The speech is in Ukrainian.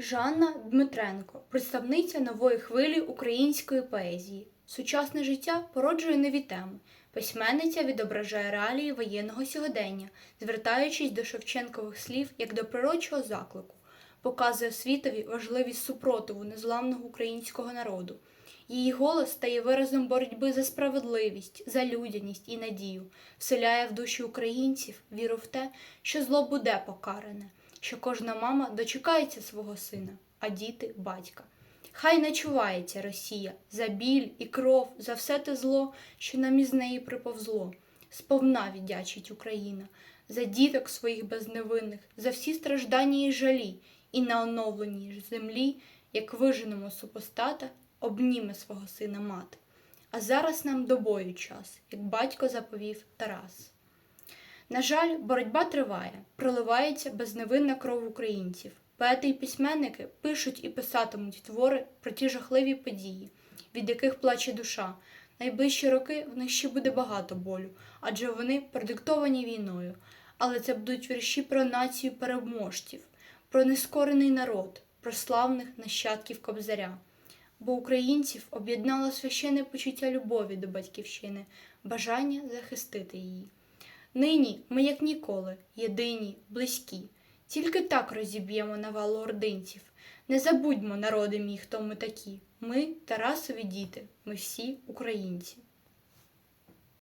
Жанна Дмитренко, представниця нової хвилі української поезії. Сучасне життя породжує нові теми. Письменниця відображає реалії воєнного сьогодення, звертаючись до Шевченкових слів як до пророчого заклику, показує світові важливість супротиву незламного українського народу. Її голос стає виразом боротьби за справедливість, за людяність і надію, вселяє в душі українців віру в те, що зло буде покаране, що кожна мама дочекається свого сина, а діти батька. Хай не чувається Росія за біль і кров, за все те зло, що нам із неї приповзло. Сповна віддячить Україна за діток своїх безневинних, за всі страждання і жалі, і на оновленій землі, як виженемо супостата, обніме свого сина мати. А зараз нам до бою час, як батько заповів Тарас. На жаль, боротьба триває, проливається безневинна кров українців. Поети і письменники пишуть і писатимуть твори про ті жахливі події, від яких плаче душа. Найближчі роки в них ще буде багато болю, адже вони продиктовані війною. Але це будуть вірші про націю переможців, про нескорений народ, про славних нащадків Кобзаря. Бо українців об'єднало священне почуття любові до батьківщини, бажання захистити її. Нині ми, як ніколи, єдині, близькі. Тільки так розіб'ємо навалу ординців. Не забудьмо, народи мій, хто ми такі. Ми Тарасові діти, ми всі українці.